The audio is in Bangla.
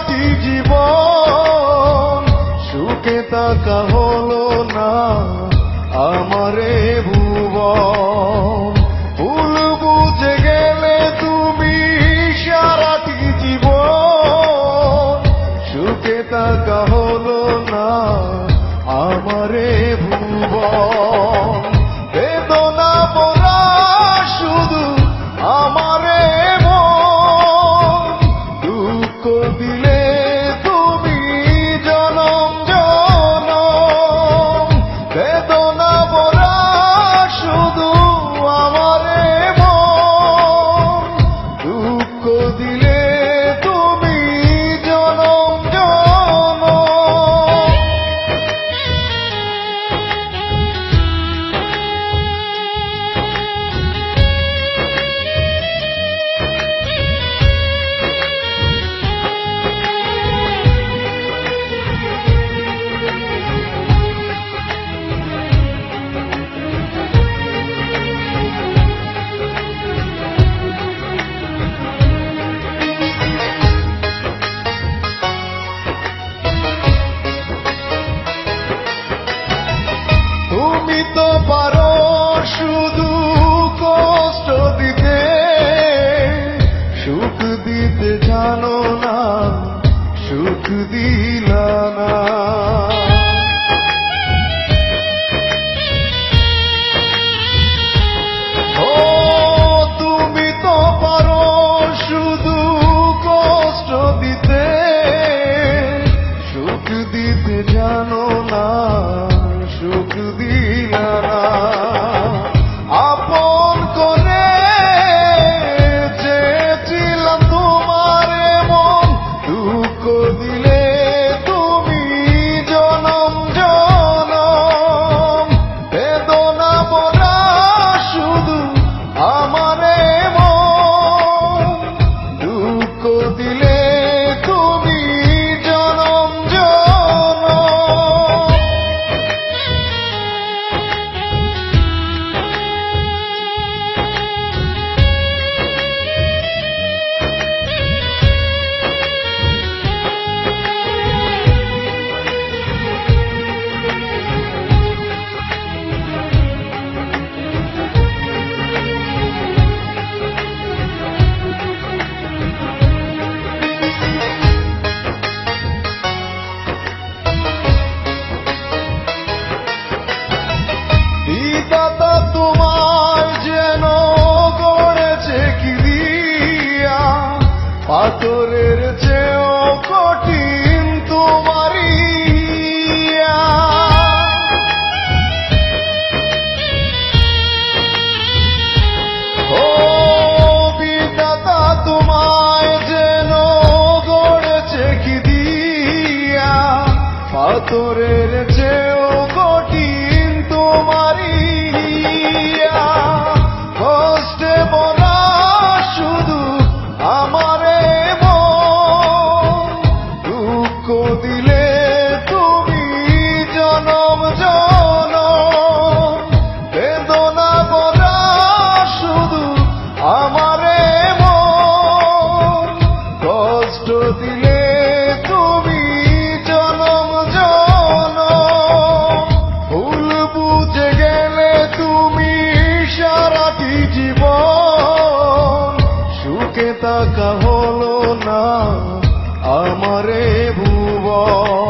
কাটি জীবন, সুখে তাকা হলো না আমারে ভুব ভুল বুঝে গেলে তুমি সারাটি জীবন, সুখে তাকা হলো না আমারে ভুব বেদনা পড়া শুধু আমার দিলে পারো শুধু কষ্ট দিতে সুখ দিতে জানো না সুখ দিয়ে সাগরের চেয়েও কঠিন তোমারি বিদাতা যেন চেয়েও কঠিন তোমারি না আমারে ভুবন।